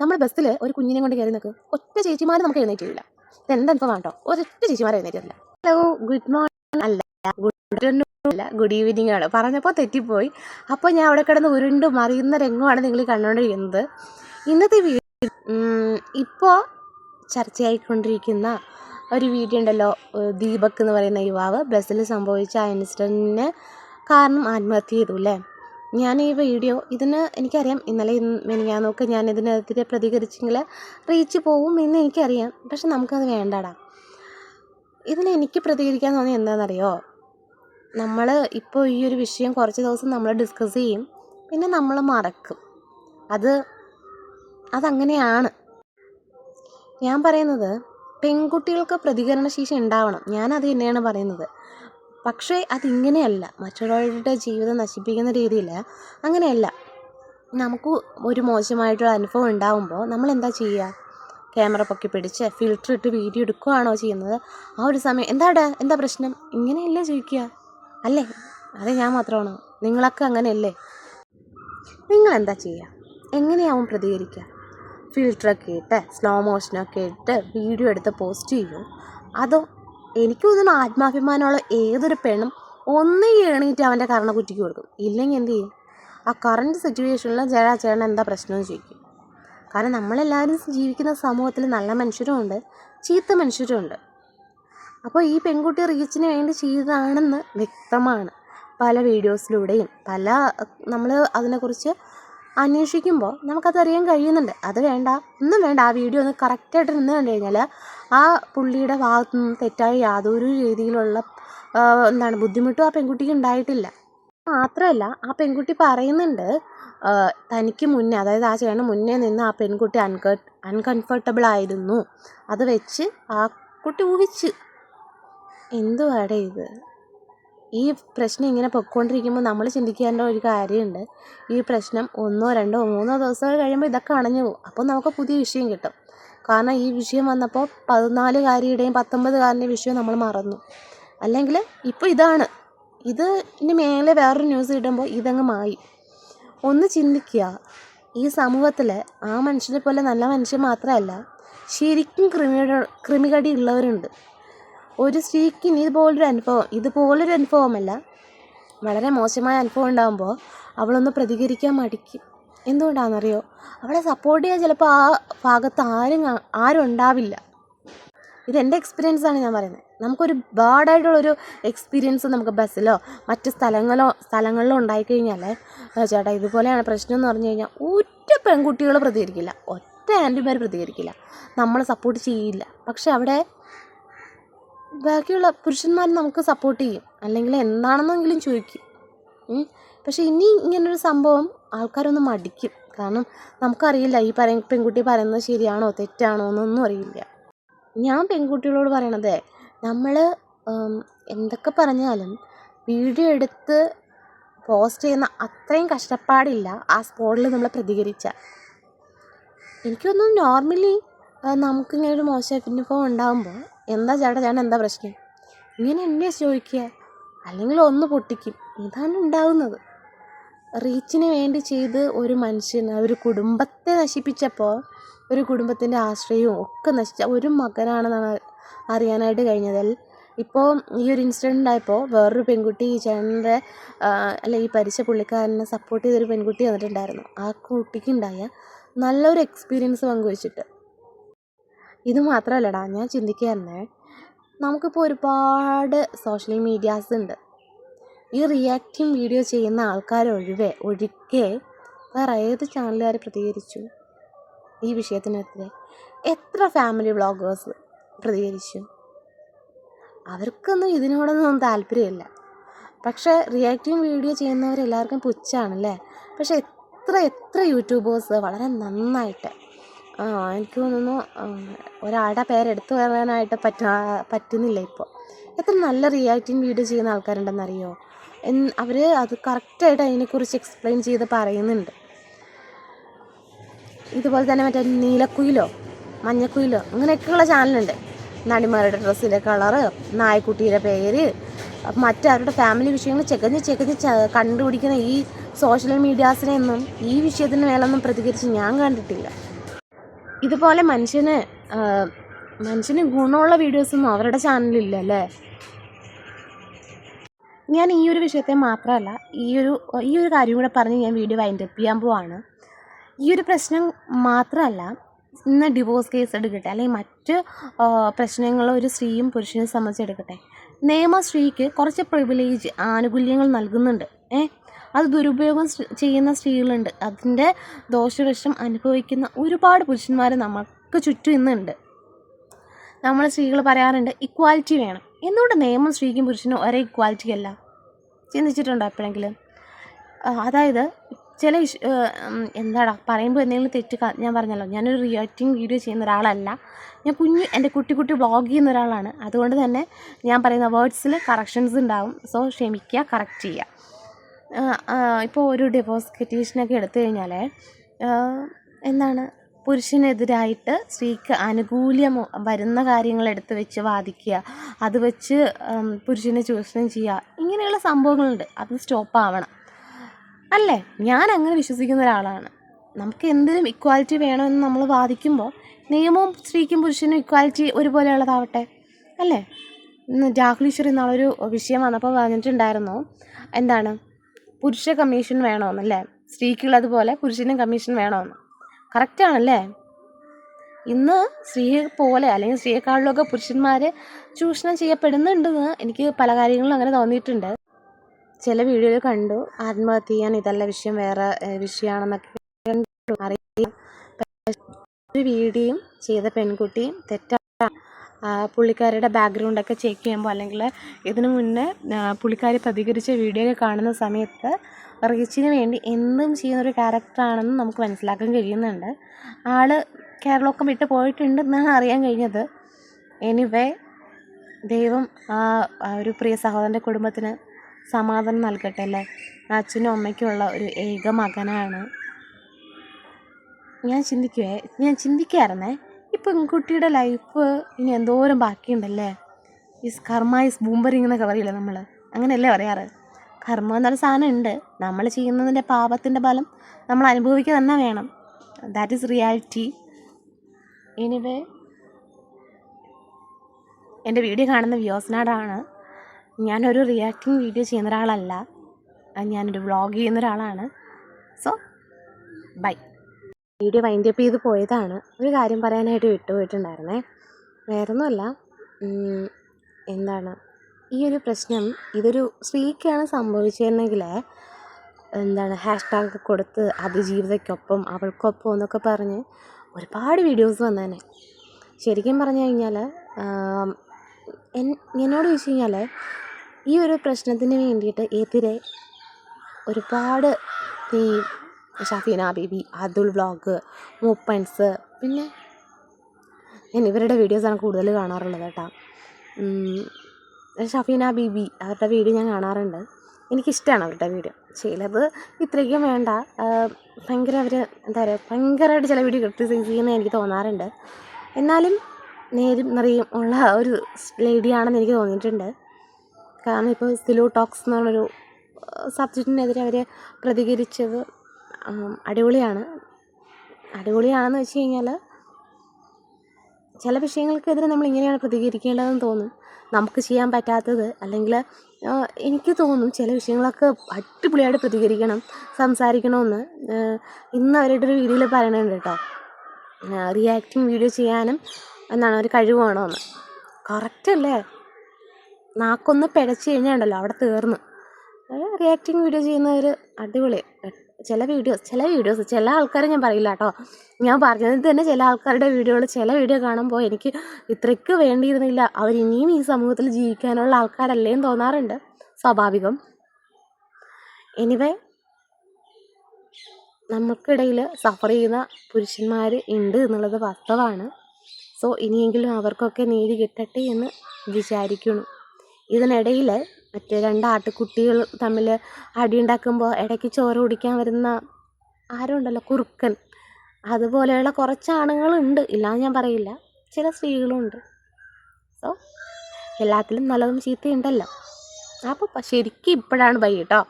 നമ്മൾ ബസ്സിൽ ഒരു കുഞ്ഞിനെ കൊണ്ട് കയറി നിൽക്കും ഒറ്റ ചേച്ചിമാരെ നമുക്ക് എഴുന്നേറ്റില്ല ഇതെന്താ ഇപ്പം വേണ്ടോ? ഒരൊറ്റ ചേച്ചിമാരെ എഴുന്നേറ്റില്ല ഹലോ ഗുഡ് മോർണിംഗ് അല്ല ഗുഡ് അല്ല ഗുഡ് ഈവനിങ് ആണ്. പറഞ്ഞപ്പോൾ തെറ്റിപ്പോയി. അപ്പോൾ ഞാൻ അവിടെ കിടന്ന് ഉരുണ്ട് മറിയുന്ന രംഗമാണ് നിങ്ങൾ കണ്ടുകൊണ്ടിരിക്കുന്നത്. ഇന്നത്തെ വീഡിയോ ഇപ്പോൾ ചർച്ചയായിക്കൊണ്ടിരിക്കുന്ന ഒരു വീഡിയോ ഉണ്ടല്ലോ. ദീപക് എന്ന് പറയുന്ന യുവാവ് ബസ്സിൽ സംഭവിച്ച ആ ഇൻസിഡന്റിന് കാരണം ആത്മഹത്യ ചെയ്തു അല്ലേ ഞാൻ ഈ വീഡിയോ ഇതിന് എനിക്കറിയാം. ഇന്നലെ ഇന്ന് നോക്ക് ഞാൻ ഇതിനെതിരെ പ്രതികരിച്ചെങ്കിൽ റീച്ച് പോവും എന്ന് എനിക്കറിയാം. പക്ഷെ നമുക്കത് വേണ്ടടാ. ഇതിന് എനിക്ക് പ്രതികരിക്കാൻ തോന്നി എന്താണെന്നറിയോ? നമ്മൾ ഇപ്പോൾ ഈ ഒരു വിഷയം കുറച്ച് ദിവസം നമ്മൾ ഡിസ്കസ് ചെയ്യും. പിന്നെ നമ്മൾ മറക്കും. അത് അതങ്ങനെയാണ്. ഞാൻ പറയുന്നത് പെൺകുട്ടികൾക്ക് പ്രതികരണശേഷി ഉണ്ടാവണം. ഞാനത് തന്നെയാണ് പറയുന്നത്. പക്ഷേ അതിങ്ങനെയല്ല. മറ്റുള്ളവരുടെ ജീവിതം നശിപ്പിക്കുന്ന രീതിയിൽ അങ്ങനെയല്ല. നമുക്ക് ഒരു മോശമായിട്ടുള്ള അനുഭവം ഉണ്ടാകുമ്പോൾ നമ്മൾ എന്താ ചെയ്യുക ക്യാമറ പൊക്കി പിടിച്ച് ഫിൽറ്റർ ഇട്ട് വീഡിയോ എടുക്കുകയാണോ ചെയ്യുന്നത്? ആ ഒരു സമയം എന്താടാ? എന്താ പ്രശ്നം? ഇങ്ങനെയല്ലേ ചോദിക്കുക. അല്ലേ? അതെ ഞാൻ മാത്രമാണോ. നിങ്ങളൊക്കെ അങ്ങനെയല്ലേ? നിങ്ങൾ എന്താ ചെയ്യുക എങ്ങനെയാവും പ്രതികരിക്കുക? ഫിൽറ്ററൊക്കെ ഇട്ട് സ്ലോ മോഷനൊക്കെ ഇട്ട് വീഡിയോ എടുത്ത് പോസ്റ്റ് ചെയ്യും. അതോ എനിക്ക് തോന്നുന്നു ആത്മാഭിമാനമുള്ള ഏതൊരു പെണ്ണും ഒന്ന് എണീറ്റ് അവന്റെ കറണ കുറ്റിക്ക് കൊടുക്കും. ഇല്ലെങ്കിൽ എന്ത് ചെയ്യും? ആ കറണ്ട് സിറ്റുവേഷനിൽ ചേട്ടാ ചേട്ടൻ എന്താ പ്രശ്നമെന്ന് ചോദിക്കും. കാരണം നമ്മളെല്ലാവരും ജീവിക്കുന്ന സമൂഹത്തിൽ നല്ല മനുഷ്യരും ഉണ്ട് ചീത്ത മനുഷ്യരും ഉണ്ട്. അപ്പോൾ ഈ പെൺകുട്ടി റീച്ചിന് വേണ്ടി ചെയ്തതാണെന്ന് വ്യക്തമാണ്. പല വീഡിയോസിലൂടെയും പല നമ്മൾ അതിനെക്കുറിച്ച് അന്വേഷിക്കുമ്പോൾ നമുക്കതറിയാൻ കഴിയുന്നുണ്ട്. അത് വേണ്ട ഒന്നും വേണ്ട. ആ വീഡിയോ ഒന്ന് കറക്റ്റായിട്ട് നിന്ന് കണ്ടു കഴിഞ്ഞാൽ ആ പുള്ളിയുടെ ഭാഗത്തു നിന്ന് തെറ്റായ യാതൊരു രീതിയിലുള്ള എന്താണ് ബുദ്ധിമുട്ടും ആ പെൺകുട്ടിക്ക് ഉണ്ടായിട്ടില്ല. മാത്രമല്ല ആ പെൺകുട്ടി പറയുന്നുണ്ട് തനിക്ക് മുന്നേ അതായത് ആ ചേട്ടന് മുന്നേ നിന്ന് ആ പെൺകുട്ടി അൺക അൺകംഫർട്ടബിൾ ആയിരുന്നു. അത് വെച്ച് ആ കുട്ടി ഊഹിച്ച്. എന്തുവാടേ ഇത്? ഈ പ്രശ്നം ഇങ്ങനെ പൊയ്ക്കൊണ്ടിരിക്കുമ്പോൾ നമ്മൾ ചിന്തിക്കേണ്ട ഒരു കാര്യമുണ്ട്. ഈ പ്രശ്നം ഒന്നോ രണ്ടോ മൂന്നോ ദിവസം കഴിയുമ്പോൾ ഇതൊക്കെ അണഞ്ഞു പോകും. അപ്പോൾ നമുക്ക് പുതിയ വിഷയം കിട്ടും. കാരണം ഈ വിഷയം വന്നപ്പോൾ പതിനാലുകാരിയുടെയും പത്തൊമ്പതുകാരന്റെയും വിഷയം നമ്മൾ മറന്നു. അല്ലെങ്കിൽ ഇപ്പോൾ ഇതാണ്. ഇത് ഇനി മേലെ വേറൊരു ന്യൂസ് ഇടുമ്പോൾ ഇതങ്ങ് മായി. ഒന്ന് ചിന്തിക്കുക. ഈ സമൂഹത്തിൽ ആ മനുഷ്യനെ പോലെ നല്ല മനുഷ്യൻ മാത്രമല്ല ശരിക്കും ക്രിമിയുടെ ക്രിമികടി ഉള്ളവരുണ്ട്. ഒരു സ്ത്രീക്ക് ഇനി ഇതുപോലൊരു അനുഭവം ഇതുപോലൊരു അനുഭവമല്ല. വളരെ മോശമായ അനുഭവം ഉണ്ടാകുമ്പോൾ അവളൊന്ന് പ്രതികരിക്കാൻ മടിക്കും. എന്തുകൊണ്ടാണെന്നറിയോ? അവളെ സപ്പോർട്ട് ചെയ്യാൻ ചിലപ്പോൾ ആ ഭാഗത്ത് ആരും ആരും ഉണ്ടാവില്ല. ഇതെന്റെ എക്സ്പീരിയൻസാണ് ഞാൻ പറയുന്നത്. നമുക്കൊരു ബാഡായിട്ടുള്ളൊരു എക്സ്പീരിയൻസ് നമുക്ക് ബസ്സിലോ മറ്റ് സ്ഥലങ്ങളോ സ്ഥലങ്ങളിലോ ഉണ്ടായിക്കഴിഞ്ഞാൽ "ആ, ചേട്ടാ ഇതുപോലെയാണ് പ്രശ്നം എന്ന് പറഞ്ഞു കഴിഞ്ഞാൽ ഒറ്റ പെൺകുട്ടികൾ പ്രതികരിക്കില്ല. ഒറ്റ ആന്റിമാർ പ്രതികരിക്കില്ല. നമ്മൾ സപ്പോർട്ട് ചെയ്യില്ല. പക്ഷെ അവിടെ ബാക്കിയുള്ള പുരുഷന്മാർ നമുക്ക് സപ്പോർട്ട് ചെയ്യും. അല്ലെങ്കിൽ എന്താണെന്നെങ്കിലും ചോദിക്കും. പക്ഷേ ഇനി ഇങ്ങനൊരു സംഭവം ആൾക്കാരൊന്ന് മടിക്കും. കാരണം നമുക്കറിയില്ല ഈ പറയ പെൺകുട്ടി പറയുന്നത് ശരിയാണോ തെറ്റാണോ എന്നൊന്നും അറിയില്ല. ഞാൻ പെൺകുട്ടികളോട് പറയണത് നമ്മൾ എന്തൊക്കെ പറഞ്ഞാലും വീഡിയോ എടുത്ത് പോസ്റ്റ് ചെയ്യുന്ന അത്രയും കഷ്ടപ്പാടില്ല ആ സ്പോട്ടിൽ നമ്മൾ പ്രതികരിച്ച എനിക്കൊന്നും നോർമലി നമുക്കിങ്ങനെ ഒരു മോശം അനുഭവം ഉണ്ടാകുമ്പോൾ എന്താ ചേട്ടാ ചേട്ടൻ എന്താ പ്രശ്നം? ഇങ്ങനെ എന്നെ ചോദിക്കുക അല്ലെങ്കിൽ ഒന്ന് പൊട്ടിക്കും. ഇതാണ് ഉണ്ടാകുന്നത് റീച്ചിന് വേണ്ടി ചെയ്ത് ഒരു മനുഷ്യന് ഒരു കുടുംബത്തെ നശിപ്പിച്ചപ്പോൾ ഒരു കുടുംബത്തിന്റെ ആശ്രയവും ഒക്കെ നശിച്ച. ഒരു മകനാണെന്നാണ് അറിയാനായിട്ട് കഴിഞ്ഞതിൽ ഇപ്പോൾ ഈ ഒരു ഇൻസിഡന്റ് ഉണ്ടായപ്പോൾ വേറൊരു പെൺകുട്ടി ഈ ചേട്ടന്റെ അല്ല ഈ പരിച്ച പുള്ളിക്കാരനെ സപ്പോർട്ട് ചെയ്തൊരു പെൺകുട്ടി വന്നിട്ടുണ്ടായിരുന്നു. ആ കുട്ടിക്കുണ്ടായ നല്ലൊരു എക്സ്പീരിയൻസ് പങ്കുവച്ചിട്ട്. ഇത് മാത്രമല്ലടാ ഞാൻ ചിന്തിക്കായിരുന്നേ നമുക്കിപ്പോൾ ഒരുപാട് സോഷ്യൽ മീഡിയാസ് ഉണ്ട്. ഈ റിയാക്റ്റിംഗ് വീഡിയോ ചെയ്യുന്ന ആൾക്കാർ ഒഴിവെ ഒഴികെ വേറെ ഏത് ചാനലുകാർ പ്രതികരിച്ചു ഈ വിഷയത്തിനെതിരെ? എത്ര ഫാമിലി വ്ളോഗേഴ്സ് പ്രതികരിച്ചു? അവർക്കൊന്നും ഇതിനോടൊന്നും താല്പര്യമില്ല. പക്ഷേ റിയാക്റ്റിംഗ് വീഡിയോ ചെയ്യുന്നവരെല്ലാവർക്കും പുച്ഛാണല്ലേ? പക്ഷേ എത്ര എത്ര യൂട്യൂബേഴ്സ് വളരെ നന്നായിട്ട് എനിക്ക് തോന്നുന്നു ഒരാളുടെ പേരെടുത്ത് പറയാനായിട്ട് പറ്റാ പറ്റുന്നില്ല ഇപ്പോൾ എത്ര നല്ല റിയാക്റ്റിംഗ് വീഡിയോ ചെയ്യുന്ന ആൾക്കാരുണ്ടെന്നറിയോ? അവർ അത് കറക്റ്റായിട്ട് അതിനെക്കുറിച്ച് എക്സ്പ്ലെയിൻ ചെയ്ത് പറയുന്നുണ്ട്. ഇതുപോലെ തന്നെ മറ്റേ നീലക്കുയിലോ മഞ്ഞക്കുയിലോ അങ്ങനെയൊക്കെയുള്ള ചാനലുണ്ട് നടിമാരുടെ ഡ്രസ്സിന്റെ കളറ് നായ്ക്കുട്ടിയുടെ പേര് മറ്റവരുടെ ഫാമിലി വിഷയങ്ങൾ ചെകഞ്ഞ് ചെകഞ്ഞ് ച- കണ്ടുപിടിക്കുന്ന ഈ സോഷ്യൽ മീഡിയാസിനെയൊന്നും ഈ വിഷയത്തിന് മേലൊന്നും പ്രതികരിച്ച് ഞാൻ കണ്ടിട്ടില്ല. ഇതുപോലെ മനുഷ്യന് മനുഷ്യന് ഗുണമുള്ള വീഡിയോസൊന്നും അവരുടെ ചാനലില്ല അല്ലേ? ഞാൻ ഈ ഒരു വിഷയത്തെ മാത്രമല്ല ഈ ഒരു ഈ ഒരു കാര്യം കൂടെ പറഞ്ഞ് ഞാൻ വീഡിയോ വൈൻഡ് അപ്പ് ചെയ്യാൻ പോവാണ്. ഈ ഒരു പ്രശ്നം മാത്രമല്ല ഇന്ന് ഡിവോഴ്സ് കേസ് എടുക്കട്ടെ അല്ലെങ്കിൽ മറ്റ് പ്രശ്നങ്ങൾ ഒരു സ്ത്രീയും പുരുഷനും സംബന്ധിച്ചെടുക്കട്ടെ നിയമ സ്ത്രീക്ക് കുറച്ച് പ്രിവിലേജ് ആനുകൂല്യങ്ങൾ നൽകുന്നുണ്ട്. ഏ? അത് ദുരുപയോഗം ചെയ്യുന്ന സ്ത്രീകളുണ്ട്. അതിന്റെ ദോഷവശം അനുഭവിക്കുന്ന ഒരുപാട് പുരുഷന്മാർ നമുക്ക് ചുറ്റും ഇന്നുണ്ട്. നമ്മൾ സ്ത്രീകൾ പറയാറുണ്ട് ഇക്വാലിറ്റി വേണം. എന്തുകൊണ്ട് നിയമം സ്ത്രീക്കും പുരുഷനും ഒരേ ഇക്വാലിറ്റി അല്ല ചിന്തിച്ചിട്ടുണ്ടോ എപ്പോഴെങ്കിലും? അതായത് ചില എന്താടാ പറയുമ്പോൾ എന്തെങ്കിലും തെറ്റ് ഞാൻ പറഞ്ഞല്ലോ ഞാനൊരു റിയാക്റ്റിംഗ് വീഡിയോ ചെയ്യുന്ന ഒരാളല്ല. ഞാൻ കുഞ്ഞ് എന്റെ കുട്ടി കുട്ടി വ്ളോഗ് ചെയ്യുന്ന ഒരാളാണ്. അതുകൊണ്ട് തന്നെ ഞാൻ പറയുന്ന വേർഡ്സിൽ കറക്ഷൻസ് ഉണ്ടാവും. സോ ക്ഷമിക്കുക കറക്റ്റ് ചെയ്യുക. ഇപ്പോൾ ഒരു ഡിവോഴ്സ് പെറ്റീഷനൊക്കെ എടുത്തു കഴിഞ്ഞാൽ എന്താണ് പുരുഷനെതിരായിട്ട് സ്ത്രീക്ക് അനുകൂല്യം വരുന്ന കാര്യങ്ങൾ എടുത്ത് വെച്ച് വാദിക്കുക അത് വെച്ച് പുരുഷനെ ചൂഷണം ചെയ്യുക ഇങ്ങനെയുള്ള സംഭവങ്ങളുണ്ട്. അത് സ്റ്റോപ്പ് ആവണം. അല്ലേ? ഞാൻ അങ്ങനെ വിശ്വസിക്കുന്ന ഒരാളാണ്. നമുക്ക് എന്തിനും ഇക്വാലിറ്റി വേണമെന്ന് നമ്മൾ വാദിക്കുമ്പോൾ നിയമവും സ്ത്രീക്കും പുരുഷനും ഇക്വാലിറ്റി ഒരുപോലെയുള്ളതാവട്ടെ. അല്ലേ? ഇന്ന് ഈശ്വർ നാളൊരു വിഷയം വന്നപ്പോൾ പറഞ്ഞിട്ടുണ്ടായിരുന്നു. എന്താണ്? പുരുഷ കമ്മീഷൻ വേണമെന്നല്ലേ? സ്ത്രീക്കുള്ളതുപോലെ പുരുഷനും കമ്മീഷൻ വേണമെന്ന്. കറക്റ്റാണല്ലേ ഇന്ന് സ്ത്രീയെ പോലെ അല്ലെങ്കിൽ സ്ത്രീയെക്കാളിലൊക്കെ പുരുഷന്മാർ ചൂഷണം ചെയ്യപ്പെടുന്നുണ്ടെന്ന് എനിക്ക് പല കാര്യങ്ങളും അങ്ങനെ തോന്നിയിട്ടുണ്ട്. ചില വീഡിയോയിൽ കണ്ടു. ആത്മഹത്യ ചെയ്യാൻ ഇതല്ല വിഷയം വേറെ വിഷയമാണെന്നൊക്കെ അറിയാം. ഒരു വീഡിയോയും ചെയ്ത പെൺകുട്ടിയും തെറ്റാണ് ആ, പുള്ളിക്കാരിയുടെ ബാക്ക്ഗ്രൗണ്ടൊക്കെ ചെക്ക് ചെയ്യുമ്പോൾ അല്ലെങ്കിൽ ഇതിനു മുന്നേ പുള്ളിക്കാരി പ്രതികരിച്ച വീഡിയോ ഒക്കെ കാണുന്ന സമയത്ത് റീച്ചിന് വേണ്ടി എന്തും ചെയ്യുന്നൊരു ക്യാരക്ടറാണെന്ന് നമുക്ക് മനസ്സിലാക്കാൻ കഴിയുന്നുണ്ട്. ആൾ കേരളമൊക്കെ വിട്ട് പോയിട്ടുണ്ടെന്നാണ് അറിയാൻ കഴിഞ്ഞത്. എനിവേ ദൈവം ആ ഒരു പ്രിയ സഹോദരന്റെ കുടുംബത്തിന് സമാധാനം നൽകട്ടെ അല്ലേ? അച്ഛനും അമ്മയ്ക്കുമുള്ള ഒരു ഏക മകനാണ്. ഞാൻ ചിന്തിക്കുവേ ഞാൻ ചിന്തിക്കായിരുന്നേ ഈ പെൺകുട്ടിയുടെ ലൈഫ് ഇനി എന്തോരം ബാക്കിയുണ്ടല്ലേ? ഇസ് കർമ്മ ഇസ് ബൂംബറിങ് എന്നൊക്കെ പറയില്ലേ നമ്മൾ അങ്ങനെയല്ലേ പറയാറ്? കർമ്മം എന്നൊരു സാധനം ഉണ്ട്. നമ്മൾ ചെയ്യുന്നതിന്റെ പാപത്തിന്റെ ഫലം നമ്മൾ അനുഭവിക്കുക തന്നെ വേണം. ദാറ്റ് ഈസ് റിയാലിറ്റി എനിവേ എന്റെ വീഡിയോ കാണുന്ന വ്യൂസിനോടാണ് ഞാനൊരു റിയാക്ടിങ് വീഡിയോ ചെയ്യുന്ന ഒരാളല്ല. ഞാനൊരു വ്ളോഗ് ചെയ്യുന്ന ഒരാളാണ്. So bye video wind up ചെയ്ത് പോയതാണ്. ഒരു കാര്യം പറയാനായിട്ട് വിട്ടുപോയിട്ടുണ്ടായിരുന്നേ. വേറൊന്നുമല്ല എന്താണ് ഈ ഒരു പ്രശ്നം ഇതൊരു സ്ത്രീക്കാണ് സംഭവിച്ചിരുന്നെങ്കിൽ എന്താണ് ഹാഷ് ടാഗ് കൊടുത്ത് അതിജീവിതയ്ക്കൊപ്പം അവൾക്കൊപ്പം എന്നൊക്കെ പറഞ്ഞ് ഒരുപാട് വീഡിയോസ് വന്നേനെ. ശരിക്കും പറഞ്ഞു കഴിഞ്ഞാൽ എന്നോട് ചോദിച്ചു കഴിഞ്ഞാൽ ഈ ഒരു പ്രശ്നത്തിന് വേണ്ടിയിട്ട് എതിരെ ഒരുപാട് ഈ ഷഫീന ബേബി അതുൽ വ്ളോഗ് മൂപ്പൻസ് പിന്നെ ഞാൻ ഇവരുടെ വീഡിയോസാണ് കൂടുതൽ കാണാറുള്ളത് കേട്ടോ. ഷഫീന ബീബി അവരുടെ വീഡിയോ ഞാൻ കാണാറുണ്ട്. എനിക്കിഷ്ടമാണ് അവരുടെ വീഡിയോ. ചിലത് ഇത്രയ്ക്കും വേണ്ട. ഭയങ്കര അവർ എന്താ പറയുക ഭയങ്കരമായിട്ട് ചില വീഡിയോ ക്രിട്ടിസൈസ് ചെയ്യുന്നത് എനിക്ക് തോന്നാറുണ്ട്. എന്നാലും നേരും നിറയും ഉള്ള ഒരു ലേഡിയാണെന്ന് എനിക്ക് തോന്നിയിട്ടുണ്ട്. കാരണം ഇപ്പോൾ സിലോ ടോക്സ് എന്ന് പറഞ്ഞൊരു സബ്ജക്റ്റിനെതിരെ അവർ പ്രതികരിച്ചത് അടിപൊളിയാണ്. അടിപൊളിയാണെന്ന് വെച്ച് കഴിഞ്ഞാൽ ചില വിഷയങ്ങൾക്കെതിരെ നമ്മൾ ഇങ്ങനെയാണ് പ്രതികരിക്കേണ്ടതെന്ന് തോന്നും. നമുക്ക് ചെയ്യാൻ പറ്റാത്തത് അല്ലെങ്കിൽ എനിക്ക് തോന്നും ചില വിഷയങ്ങളൊക്കെ അടിപൊളിയായിട്ട് പ്രതികരിക്കണം സംസാരിക്കണമെന്ന്. ഇന്ന് അവരുടെ ഒരു വീഡിയോയിൽ പറയണുണ്ട് കേട്ടോ. റിയാക്ടിങ് വീഡിയോ ചെയ്യാനും എന്താണ് ഒരു കഴിവ് വേണമെന്ന്. കറക്റ്റ് അല്ലേ? നാക്കൊന്ന് പിഴച്ച് കഴിഞ്ഞാണ്ടല്ലോ അവിടെ തീർന്നു. റിയാക്ടിങ് വീഡിയോ ചെയ്യുന്നവർ അടിപൊളി. ചില വീഡിയോസ് ചില വീഡിയോസ് ചില ആൾക്കാരെ ഞാൻ പറയില്ല കേട്ടോ. ഞാൻ പറഞ്ഞതിൽ തന്നെ ചില ആൾക്കാരുടെ വീഡിയോകൾ ചില വീഡിയോ കാണുമ്പോൾ എനിക്ക് ഇത്രയ്ക്ക് വേണ്ടിയിരുന്നില്ല. അവർ ഇനിയും ഈ സമൂഹത്തിൽ ജീവിക്കാനുള്ള ആൾക്കാരല്ലേ എന്ന് തോന്നാറുണ്ട് സ്വാഭാവികം. എനിവേ നമുക്കിടയിൽ സഫർ ചെയ്യുന്ന പുരുഷന്മാർ ഉണ്ട് എന്നുള്ളത് വാസ്തവമാണ്. സോ ഇനിയെങ്കിലും അവർക്കൊക്കെ നീതി കിട്ടട്ടെ എന്ന് വിചാരിക്കുന്നു. ഇതിനിടയിൽ മറ്റേ രണ്ട് ആട്ടുകുട്ടികൾ തമ്മിൽ അടിയുണ്ടാക്കുമ്പോൾ ഇടയ്ക്ക് ചോര കുടിക്കാൻ വരുന്ന ആരുണ്ടല്ലോ? കുറുക്കൻ. അതുപോലെയുള്ള കുറച്ച് ആണുങ്ങളുണ്ട്. ഇല്ലാന്ന് ഞാൻ പറയില്ല. ചില സ്ത്രീകളും ഉണ്ട് സോ എല്ലാത്തിലും നല്ലതും ചീത്തയുണ്ടല്ലോ. അപ്പോൾ ശരിക്കും ഇപ്പോഴാണ് ബൈ കേട്ടോ.